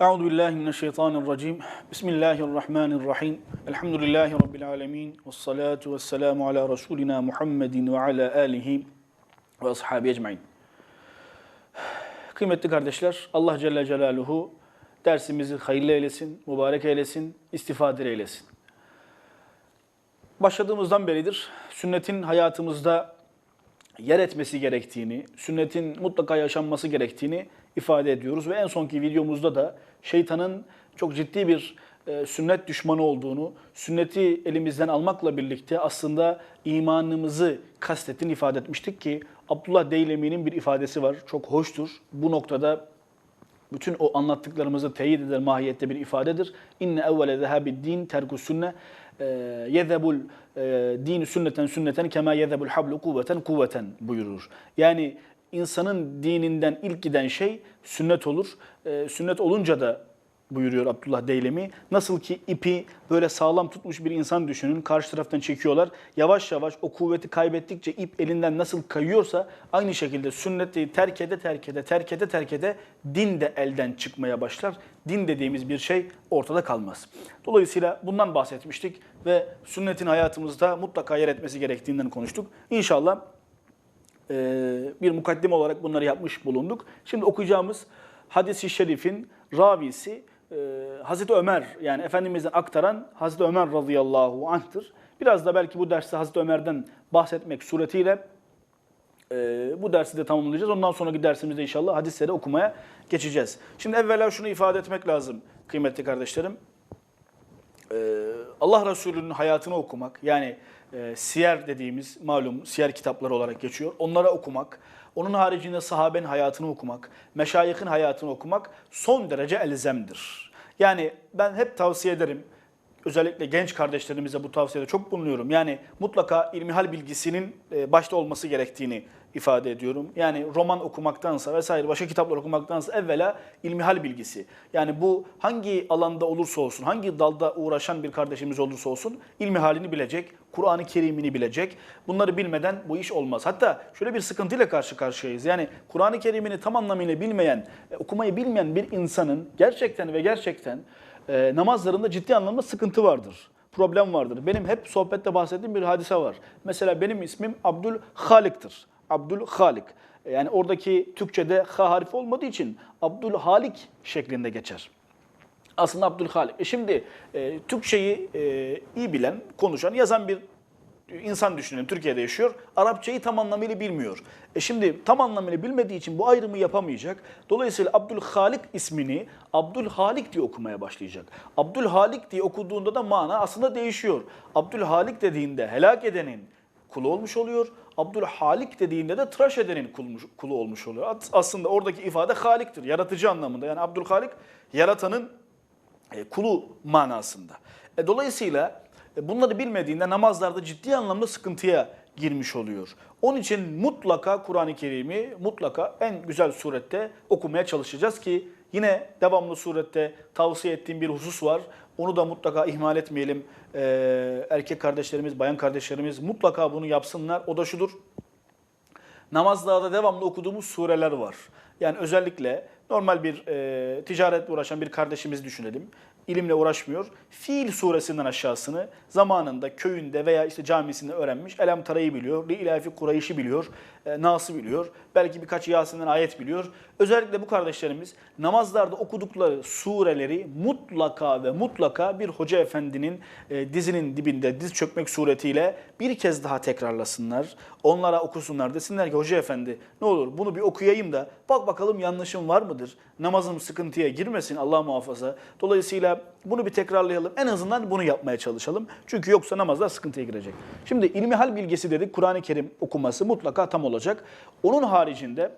Euzu billahi mineşşeytanirracim. Bismillahirrahmanirrahim. Elhamdülillahi rabbil alamin. Ves salatu vesselamu ala rasulina Muhammedin ve ala alihi ve ashabi ecmaîn. Kıymetli kardeşler, Allah Celle Celaluhu dersimizi hayırlı eylesin, mübarek eylesin, istifade eylesin. Başladığımızdan beridir sünnetin hayatımızda yer etmesi gerektiğini, sünnetin mutlaka yaşanması gerektiğini ifade ediyoruz. Ve en sonki videomuzda da şeytanın çok ciddi bir e, sünnet düşmanı olduğunu, sünneti elimizden almakla birlikte aslında imanımızı kastettiğini ifade etmiştik ki Abdullah Deylemi'nin bir ifadesi var. Çok hoştur. Bu noktada bütün o anlattıklarımızı teyit eder mahiyette bir ifadedir. İnne evvele zehabid din terkus sünne yezebul e, dini sünneten sünneten kema yezebul hablu kuvveten kuvveten buyurur. Yani insanın dininden ilk giden şey sünnet olur. E, sünnet olunca da buyuruyor Abdullah Deylemi. Nasıl ki ipi böyle sağlam tutmuş bir insan düşünün. Karşı taraftan çekiyorlar. Yavaş yavaş o kuvveti kaybettikçe ip elinden nasıl kayıyorsa aynı şekilde sünneti terk ede terk ede terk ede terk ede din de elden çıkmaya başlar. Din dediğimiz bir şey ortada kalmaz. Dolayısıyla bundan bahsetmiştik ve sünnetin hayatımızda mutlaka yer etmesi gerektiğinden konuştuk. İnşallah bir mukaddim olarak bunları yapmış bulunduk. Şimdi okuyacağımız hadis-i şerifin ravisi e, Hazreti Ömer yani Efendimiz'den aktaran Hazreti Ömer radıyallahu anh'tır. Biraz da belki bu derste Hazreti Ömer'den bahsetmek suretiyle e, bu dersi de tamamlayacağız. Ondan sonraki dersimizde inşallah hadisleri okumaya geçeceğiz. Şimdi evvela şunu ifade etmek lazım kıymetli kardeşlerim. E, Allah Resulü'nün hayatını okumak yani e, siyer dediğimiz malum siyer kitapları olarak geçiyor. Onlara okumak, onun haricinde sahabenin hayatını okumak, meşayihin hayatını okumak son derece elzemdir. Yani ben hep tavsiye ederim, özellikle genç kardeşlerimize bu tavsiyede çok bulunuyorum. Yani mutlaka ilmihal bilgisinin e, başta olması gerektiğini ifade ediyorum. Yani roman okumaktansa vesaire başka kitaplar okumaktansa evvela ilmihal bilgisi. Yani bu hangi alanda olursa olsun, hangi dalda uğraşan bir kardeşimiz olursa olsun ilmihalini bilecek, Kur'an-ı Kerim'ini bilecek. Bunları bilmeden bu iş olmaz. Hatta şöyle bir sıkıntıyla karşı karşıyayız. Yani Kur'an-ı Kerim'ini tam anlamıyla bilmeyen, e, okumayı bilmeyen bir insanın gerçekten ve gerçekten e, namazlarında ciddi anlamda sıkıntı vardır. Problem vardır. Benim hep sohbette bahsettiğim bir hadise var. Mesela benim ismim Abdül Halik'tir. Abdül Halik. Yani oradaki Türkçe'de H harfi olmadığı için Abdül Halik şeklinde geçer. Aslında Abdül Halik. E şimdi e, Türkçeyi e, iyi bilen, konuşan, yazan bir insan düşünün Türkiye'de yaşıyor. Arapçayı tam anlamıyla bilmiyor. E şimdi tam anlamıyla bilmediği için bu ayrımı yapamayacak. Dolayısıyla Abdülhalik ismini Abdülhalik diye okumaya başlayacak. Abdülhalik diye okuduğunda da mana aslında değişiyor. Abdülhalik dediğinde helak edenin kulu olmuş oluyor. Abdülhalik dediğinde de tıraş edenin kulu olmuş oluyor. Aslında oradaki ifade haliktir, yaratıcı anlamında. Yani Abdülhalik yaratanın e, kulu manasında. E, dolayısıyla bunları bilmediğinde namazlarda ciddi anlamda sıkıntıya girmiş oluyor. Onun için mutlaka Kur'an-ı Kerim'i mutlaka en güzel surette okumaya çalışacağız ki yine devamlı surette tavsiye ettiğim bir husus var. Onu da mutlaka ihmal etmeyelim. Ee, erkek kardeşlerimiz, bayan kardeşlerimiz mutlaka bunu yapsınlar. O da şudur. Namazlarda devamlı okuduğumuz sureler var. Yani özellikle normal bir e, ticaretle uğraşan bir kardeşimiz düşünelim. İlimle uğraşmıyor. Fiil suresinden aşağısını zamanında köyünde veya işte camisinde öğrenmiş. Elem Tara'yı biliyor. Li ilafi Kureyş'i biliyor. E, Nas'ı biliyor. Belki birkaç Yasin'den ayet biliyor. Özellikle bu kardeşlerimiz namazlarda okudukları sureleri mutlaka ve mutlaka bir hoca efendinin e, dizinin dibinde diz çökmek suretiyle bir kez daha tekrarlasınlar. Onlara okusunlar. Desinler ki hoca efendi ne olur bunu bir okuyayım da bak bakalım yanlışım var mıdır? Namazım sıkıntıya girmesin Allah muhafaza. Dolayısıyla bunu bir tekrarlayalım. En azından bunu yapmaya çalışalım. Çünkü yoksa namazlar sıkıntıya girecek. Şimdi ilmihal bilgisi dedik. Kur'an-ı Kerim okuması mutlaka tam olacak. Onun haricinde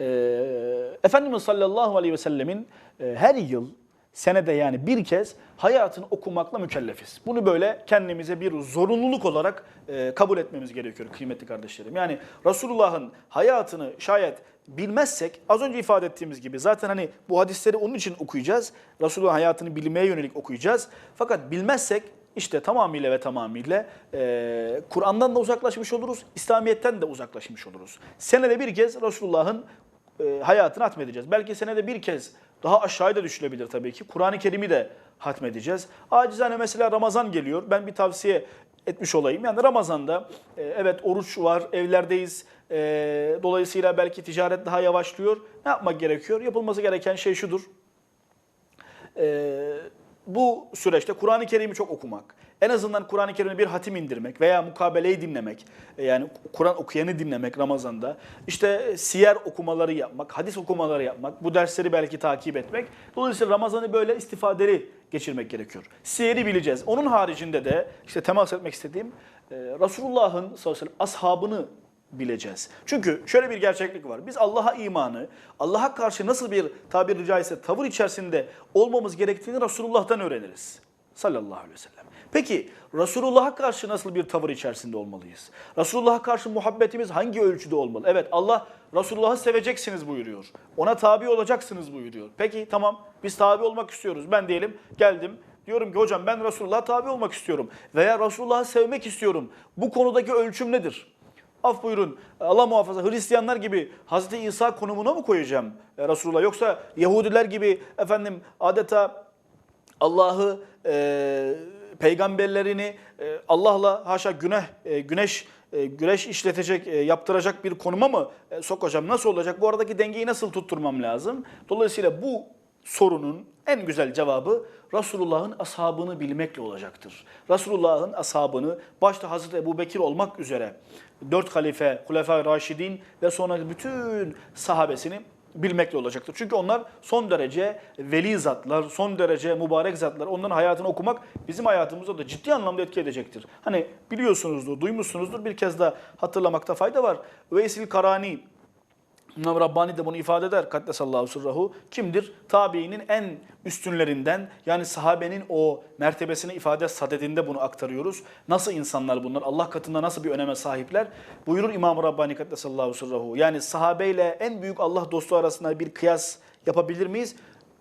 e, Efendimiz sallallahu aleyhi ve sellemin e, her yıl senede yani bir kez hayatını okumakla mükellefiz. Bunu böyle kendimize bir zorunluluk olarak e, kabul etmemiz gerekiyor kıymetli kardeşlerim. Yani Resulullah'ın hayatını şayet bilmezsek az önce ifade ettiğimiz gibi zaten hani bu hadisleri onun için okuyacağız. Resulullah'ın hayatını bilmeye yönelik okuyacağız. Fakat bilmezsek işte tamamıyla ve tamamıyla e, Kur'an'dan da uzaklaşmış oluruz, İslamiyet'ten de uzaklaşmış oluruz. Senede bir kez Resulullah'ın e, hayatını hatmedeceğiz. Belki senede bir kez daha aşağıya da düşülebilir tabii ki. Kur'an-ı Kerim'i de hatmedeceğiz. Acizane mesela Ramazan geliyor. Ben bir tavsiye etmiş olayım. Yani Ramazan'da e, evet oruç var, evlerdeyiz. E, dolayısıyla belki ticaret daha yavaşlıyor. Ne yapmak gerekiyor? Yapılması gereken şey şudur. E, bu süreçte Kur'an-ı Kerim'i çok okumak, en azından Kur'an-ı Kerim'e bir hatim indirmek veya mukabeleyi dinlemek, e, yani Kur'an okuyanı dinlemek Ramazan'da, işte siyer okumaları yapmak, hadis okumaları yapmak, bu dersleri belki takip etmek. Dolayısıyla Ramazan'ı böyle istifadeli geçirmek gerekiyor. Siyeri bileceğiz. Onun haricinde de işte temas etmek istediğim e, Resulullah'ın sallallahu aleyhi ve sellem ashabını bileceğiz. Çünkü şöyle bir gerçeklik var. Biz Allah'a imanı, Allah'a karşı nasıl bir tabiri caizse tavır içerisinde olmamız gerektiğini Resulullah'tan öğreniriz. Sallallahu aleyhi ve sellem. Peki Resulullah'a karşı nasıl bir tavır içerisinde olmalıyız? Resulullah'a karşı muhabbetimiz hangi ölçüde olmalı? Evet Allah Resulullah'ı seveceksiniz buyuruyor. Ona tabi olacaksınız buyuruyor. Peki tamam biz tabi olmak istiyoruz. Ben diyelim geldim diyorum ki hocam ben Resulullah'a tabi olmak istiyorum. Veya Resulullah'ı sevmek istiyorum. Bu konudaki ölçüm nedir? Af buyurun Allah muhafaza Hristiyanlar gibi Hazreti İsa konumuna mı koyacağım e, Resulullah? Yoksa Yahudiler gibi efendim adeta Allah'ı e, peygamberlerini e, Allah'la haşa günah e, güneş e, güneş işletecek, e, yaptıracak bir konuma mı e, sokacağım? Nasıl olacak? Bu aradaki dengeyi nasıl tutturmam lazım? Dolayısıyla bu sorunun en güzel cevabı Resulullah'ın ashabını bilmekle olacaktır. Resulullah'ın ashabını başta Hazreti Ebu Bekir olmak üzere dört halife, Hulefai Raşidin ve sonra bütün sahabesini bilmekle olacaktır. Çünkü onlar son derece veli zatlar, son derece mübarek zatlar. Onların hayatını okumak bizim hayatımıza da ciddi anlamda etki edecektir. Hani biliyorsunuzdur, duymuşsunuzdur bir kez daha hatırlamakta fayda var. Veysil Karani İmam Rabbani de bunu ifade eder. Kaddesallahu sırrahu. Kimdir? Tabiinin en üstünlerinden yani sahabenin o mertebesini ifade sadedinde bunu aktarıyoruz. Nasıl insanlar bunlar? Allah katında nasıl bir öneme sahipler? Buyurur İmam Rabbani Kaddesallahu sırrahu. Yani sahabeyle en büyük Allah dostu arasında bir kıyas yapabilir miyiz?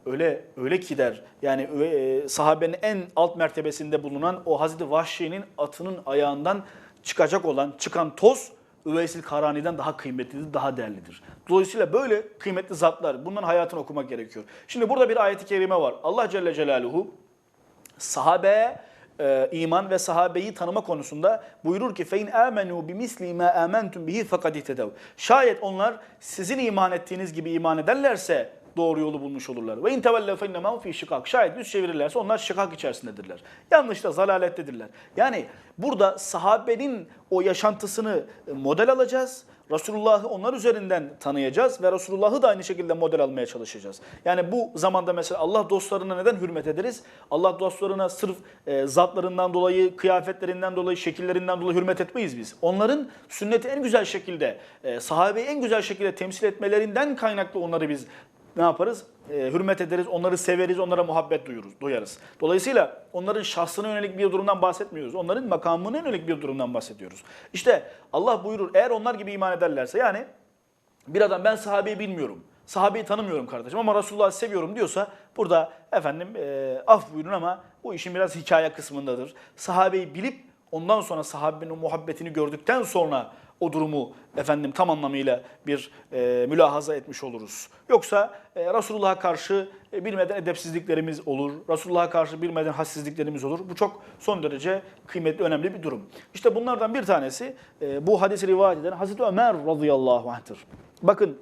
Öyle öyle ki der. Yani e, sahabenin en alt mertebesinde bulunan o Hazreti Vahşi'nin atının ayağından çıkacak olan çıkan toz Üveysil Karani'den daha kıymetlidir, daha değerlidir. Dolayısıyla böyle kıymetli zatlar, bunların hayatını okumak gerekiyor. Şimdi burada bir ayet-i kerime var. Allah Celle Celaluhu sahabeye e, iman ve sahabeyi tanıma konusunda buyurur ki fein amenu bimisli ma amantum bihi fekad. Şayet onlar sizin iman ettiğiniz gibi iman ederlerse doğru yolu bulmuş olurlar. Ve in tevellev fe innemâ fî şikak. Şayet yüz çevirirlerse onlar şikak içerisindedirler. Yanlışta zalalettedirler. Yani burada sahabenin o yaşantısını model alacağız. Resulullah'ı onlar üzerinden tanıyacağız ve Resulullah'ı da aynı şekilde model almaya çalışacağız. Yani bu zamanda mesela Allah dostlarına neden hürmet ederiz? Allah dostlarına sırf e, zatlarından dolayı, kıyafetlerinden dolayı, şekillerinden dolayı hürmet etmeyiz biz. Onların sünneti en güzel şekilde, e, sahabeyi en güzel şekilde temsil etmelerinden kaynaklı onları biz ne yaparız? E, hürmet ederiz, onları severiz, onlara muhabbet duyuruz, duyarız. Dolayısıyla onların şahsına yönelik bir durumdan bahsetmiyoruz. Onların makamına yönelik bir durumdan bahsediyoruz. İşte Allah buyurur eğer onlar gibi iman ederlerse yani bir adam ben sahabeyi bilmiyorum. Sahabeyi tanımıyorum kardeşim ama Resulullah'ı seviyorum diyorsa burada efendim e, af buyurun ama bu işin biraz hikaye kısmındadır. Sahabeyi bilip ondan sonra sahabenin muhabbetini gördükten sonra o durumu efendim tam anlamıyla bir e, mülahaza etmiş oluruz. Yoksa e, Resulullah'a karşı e, bilmeden edepsizliklerimiz olur. Resulullah'a karşı bilmeden hassizliklerimiz olur. Bu çok son derece kıymetli, önemli bir durum. İşte bunlardan bir tanesi e, bu hadisi rivayet eden Hazreti Ömer radıyallahu anh'tır. Bakın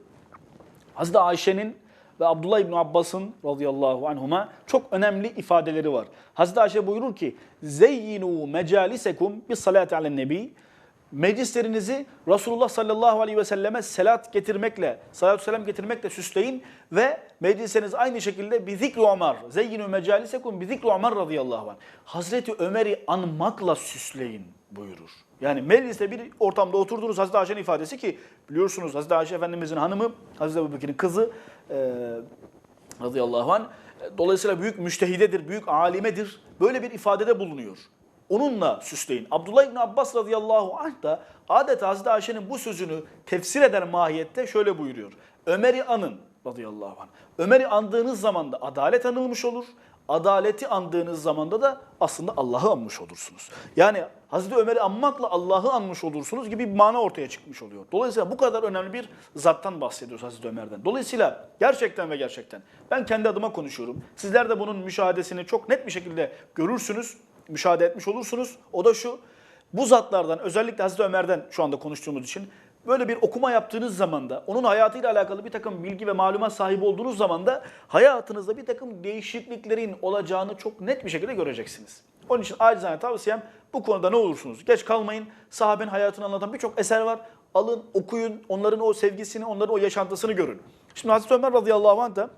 Hazreti Ayşe'nin ve Abdullah İbni Abbas'ın radıyallahu anhuma çok önemli ifadeleri var. Hazreti Ayşe buyurur ki zeyyinu mecalisekum bis salati alen nebi meclislerinizi Resulullah sallallahu aleyhi ve selleme selat getirmekle, salatü selam getirmekle süsleyin ve meclisleriniz aynı şekilde bir zikri Ömer, zeyyinu mecalisekum bir zikri Ömer radıyallahu anh. Hazreti Ömer'i anmakla süsleyin buyurur. Yani mecliste bir ortamda oturdunuz Hazreti Ayşe'nin ifadesi ki biliyorsunuz Hazreti Ayşe Efendimizin hanımı, Hazreti Ebubekir'in kızı e, radıyallahu anh. Dolayısıyla büyük müştehidedir, büyük alimedir. Böyle bir ifadede bulunuyor. Onunla süsleyin. Abdullah İbni Abbas radıyallahu anh da adeta Hazreti Ayşe'nin bu sözünü tefsir eden mahiyette şöyle buyuruyor. Ömer'i anın radıyallahu anh. Ömer'i andığınız zaman da adalet anılmış olur. adaleti andığınız zamanda da aslında Allah'ı anmış olursunuz. Yani Hazreti Ömer'i anmakla Allah'ı anmış olursunuz gibi bir mana ortaya çıkmış oluyor. Dolayısıyla bu kadar önemli bir zattan bahsediyoruz Hazreti Ömer'den. Dolayısıyla gerçekten ve gerçekten ben kendi adıma konuşuyorum. Sizler de bunun müşahedesini çok net bir şekilde görürsünüz, müşahede etmiş olursunuz. O da şu, bu zatlardan özellikle Hazreti Ömer'den şu anda konuştuğumuz için böyle bir okuma yaptığınız zaman da onun hayatıyla alakalı bir takım bilgi ve malumat sahibi olduğunuz zaman da hayatınızda bir takım değişikliklerin olacağını çok net bir şekilde göreceksiniz. Onun için acizane tavsiyem bu konuda ne olursunuz geç kalmayın. Sahabenin hayatını anlatan birçok eser var. Alın, okuyun, onların o sevgisini, onların o yaşantısını görün. Şimdi Hazreti Ömer radıyallahu anh da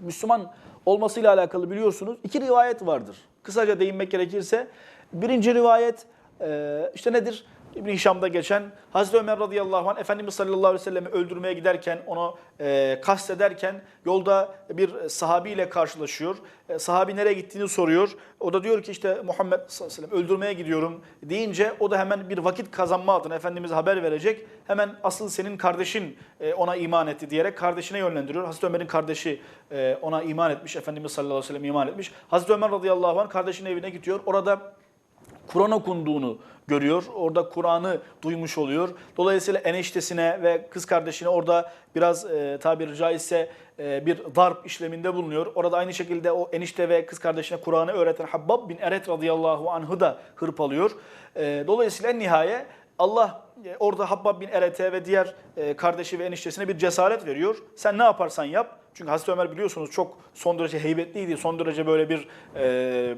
Müslüman olmasıyla alakalı biliyorsunuz iki rivayet vardır. Kısaca değinmek gerekirse birinci rivayet e, işte nedir? İbn Hişam'da geçen Hazreti Ömer radıyallahu anh Efendimiz sallallahu aleyhi ve sellem'i öldürmeye giderken onu e, kastederken yolda bir sahabiyle karşılaşıyor. E, sahabi nereye gittiğini soruyor. O da diyor ki işte Muhammed sallallahu aleyhi ve sellem öldürmeye gidiyorum deyince o da hemen bir vakit kazanma adına Efendimiz'e haber verecek. Hemen asıl senin kardeşin e, ona iman etti diyerek kardeşine yönlendiriyor. Hazreti Ömer'in kardeşi e, ona iman etmiş. Efendimiz sallallahu aleyhi ve sellem iman etmiş. Hazreti Ömer radıyallahu anh kardeşinin evine gidiyor. Orada Kur'an okunduğunu görüyor. Orada Kur'an'ı duymuş oluyor. Dolayısıyla eniştesine ve kız kardeşine orada biraz e, tabiri caizse e, bir darp işleminde bulunuyor. Orada aynı şekilde o enişte ve kız kardeşine Kur'an'ı öğreten Habbab bin Eret radıyallahu anh'ı da hırpalıyor. E, dolayısıyla nihaye Allah e, orada Habbab bin Eret'e ve diğer e, kardeşi ve eniştesine bir cesaret veriyor. Sen ne yaparsan yap. Çünkü Hazreti Ömer biliyorsunuz çok son derece heybetliydi. Son derece böyle bir e,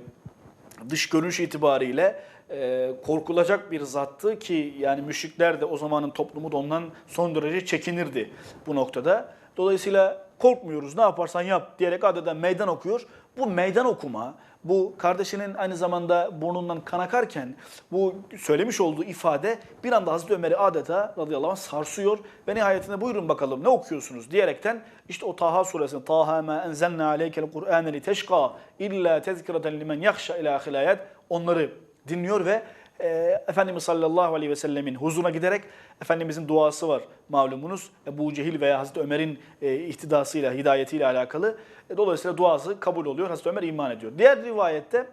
dış görünüş itibariyle e, korkulacak bir zattı ki yani müşrikler de o zamanın toplumu da ondan son derece çekinirdi bu noktada. Dolayısıyla korkmuyoruz ne yaparsan yap diyerek adeta meydan okuyor. Bu meydan okuma, bu kardeşinin aynı zamanda burnundan kan akarken bu söylemiş olduğu ifade bir anda Hazreti Ömer'i adeta radıyallahu anh sarsıyor ve nihayetinde buyurun bakalım ne okuyorsunuz? diyerekten işte o Taha suresinin Taha ma enzelna aleykel Kur'ane li teşqa illa tezkireten limen yakhşa ila ahilayet onları dinliyor ve e, Efendimiz sallallahu aleyhi ve sellemin huzuruna giderek Efendimizin duası var malumunuz. Ebu Cehil veya Hazreti Ömer'in e, ihtidasıyla, hidayetiyle alakalı. E, dolayısıyla duası kabul oluyor. Hazreti Ömer iman ediyor. Diğer rivayette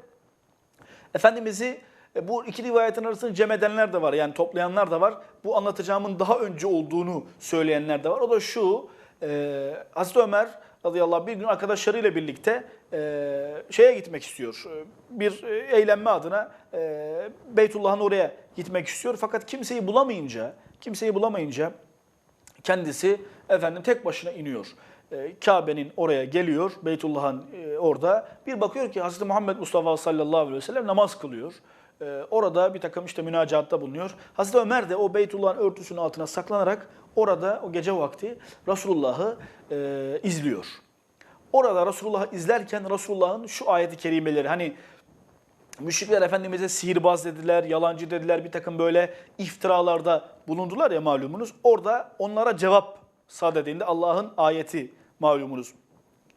Efendimiz'i e, bu iki rivayetin arasını cem edenler de var. Yani toplayanlar da var. Bu anlatacağımın daha önce olduğunu söyleyenler de var. O da şu, e, Hazreti Ömer radıyallahu bir gün arkadaşlarıyla birlikte e, şeye gitmek istiyor. E, Bir e, eğlenme adına e, Beytullah'ın oraya gitmek istiyor. Fakat kimseyi bulamayınca, kimseyi bulamayınca kendisi efendim tek başına iniyor. E, Kabe'nin oraya geliyor, Beytullah'ın orada. Bir bakıyor ki Hz. Muhammed Mustafa sallallahu aleyhi ve sellem namaz kılıyor. E, Orada bir takım işte münacatta bulunuyor. Hazreti Ömer de o Beytullah'ın örtüsünün altına saklanarak orada o gece vakti Resulullah'ı e, izliyor. Orada Resulullah'ı izlerken Resulullah'ın şu ayeti kerimeleri hani Müşrikler Efendimiz'e sihirbaz dediler, yalancı dediler, bir takım böyle iftiralarda bulundular ya malumunuz. Orada onlara cevap sadedinde Allah'ın ayeti malumunuz.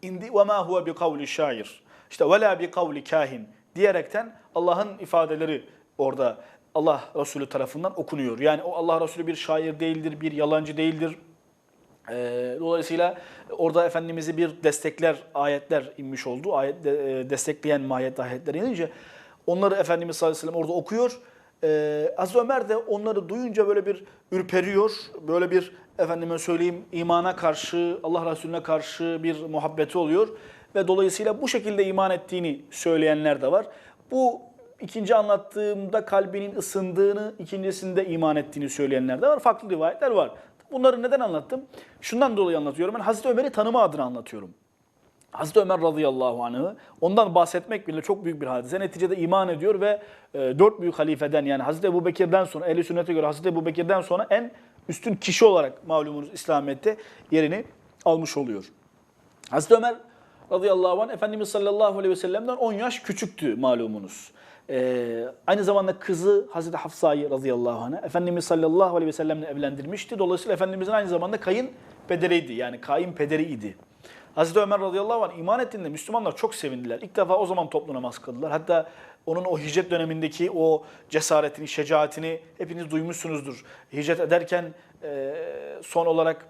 İndi ve ma huve bi kavli şair. İşte ve la bi kavli kahin diyerekten Allah'ın ifadeleri orada Allah Resulü tarafından okunuyor. Yani o Allah Resulü bir şair değildir, bir yalancı değildir. Ee, Dolayısıyla orada Efendimiz'i bir destekler, ayetler inmiş oldu. Ayet, e, destekleyen mahiyet ayetler inince onları Efendimiz sallallahu aleyhi ve sellem orada okuyor. Ee, Ömer de onları duyunca böyle bir ürperiyor. Böyle bir efendime söyleyeyim imana karşı, Allah Resulüne karşı bir muhabbeti oluyor. Ve dolayısıyla bu şekilde iman ettiğini söyleyenler de var. Bu ikinci anlattığımda kalbinin ısındığını, ikincisinde iman ettiğini söyleyenler de var. Farklı rivayetler var. Bunları neden anlattım? Şundan dolayı anlatıyorum. Ben Hazreti Ömer'i tanıma adına anlatıyorum. Hazreti Ömer radıyallahu anh'ı ondan bahsetmek bile çok büyük bir hadise. Neticede iman ediyor ve e, dört büyük halifeden yani Hazreti Ebu Bekir'den sonra, ehl sünnete göre Hazreti Ebu Bekir'den sonra en üstün kişi olarak malumunuz İslamiyet'te yerini almış oluyor. Hazreti Ömer radıyallahu anh Efendimiz sallallahu aleyhi ve sellem'den 10 yaş küçüktü malumunuz. Ee, aynı zamanda kızı Hazreti Hafsa'yı radıyallahu anh'a Efendimiz sallallahu aleyhi ve sellemle evlendirmişti. Dolayısıyla Efendimizin aynı zamanda kayın pederiydi yani kayın pederiydi. Hazreti Ömer radıyallahu anh iman ettiğinde Müslümanlar çok sevindiler. İlk defa o zaman toplu namaz kıldılar. Hatta onun o hicret dönemindeki o cesaretini, şecaatini hepiniz duymuşsunuzdur. Hicret ederken e, son olarak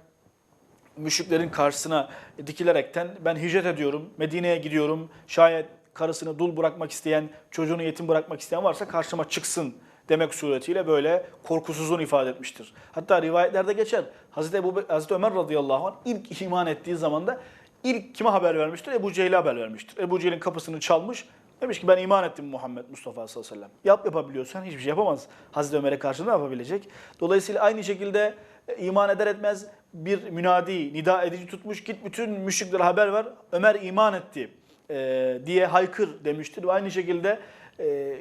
müşriklerin karşısına dikilerekten ben hicret ediyorum, Medine'ye gidiyorum. Şayet karısını dul bırakmak isteyen, çocuğunu yetim bırakmak isteyen varsa karşıma çıksın demek suretiyle böyle korkusuzluğunu ifade etmiştir. Hatta rivayetlerde geçer. Hazreti, Ebu, Hazreti Ömer radıyallahu anh ilk iman ettiği zaman da ilk kime haber vermiştir? Ebu Cehil'e haber vermiştir. Ebu Cehil'in kapısını çalmış. Demiş ki ben iman ettim Muhammed Mustafa sallallahu aleyhi ve sellem. Yap yapabiliyorsan hiçbir şey yapamaz. Hazreti Ömer'e karşı ne yapabilecek? Dolayısıyla aynı şekilde iman eder etmez bir münadi, nida edici tutmuş. Git bütün müşriklere haber ver. Ömer iman etti e, diye haykır demiştir. Ve aynı şekilde e,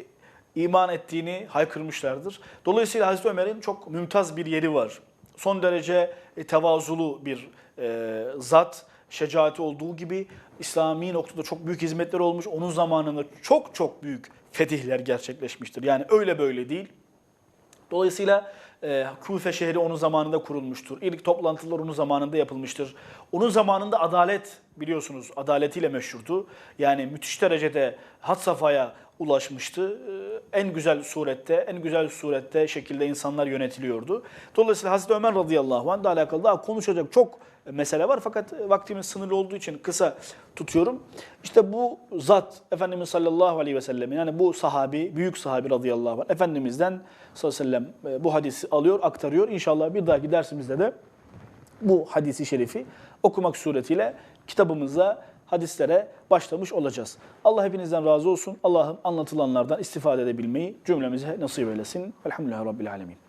iman ettiğini haykırmışlardır. Dolayısıyla Hazreti Ömer'in çok mümtaz bir yeri var. Son derece e, tevazulu bir e, zat, şecaati olduğu gibi İslami noktada çok büyük hizmetler olmuş. Onun zamanında çok çok büyük fetihler gerçekleşmiştir. Yani öyle böyle değil. Dolayısıyla e, Kufe şehri onun zamanında kurulmuştur. İlk toplantılar onun zamanında yapılmıştır. Onun zamanında adalet biliyorsunuz adaletiyle meşhurdu. Yani müthiş derecede had safhaya ulaşmıştı. E, en güzel surette, en güzel surette şekilde insanlar yönetiliyordu. Dolayısıyla Hazreti Ömer radıyallahu anh'la alakalı daha konuşacak çok mesele var fakat vaktimiz sınırlı olduğu için kısa tutuyorum. İşte bu zat Efendimiz sallallahu aleyhi ve sellem yani bu sahabi, büyük sahabi radıyallahu anh Efendimiz'den sallallahu aleyhi ve sellem e, bu hadisi alıyor, aktarıyor. İnşallah bir dahaki dersimizde de bu hadisi şerifi okumak suretiyle kitabımıza, hadislere başlamış olacağız. Allah hepinizden razı olsun. Allah'ım anlatılanlardan istifade edebilmeyi cümlemize nasip eylesin. Elhamdülillahi Rabbil Alemin.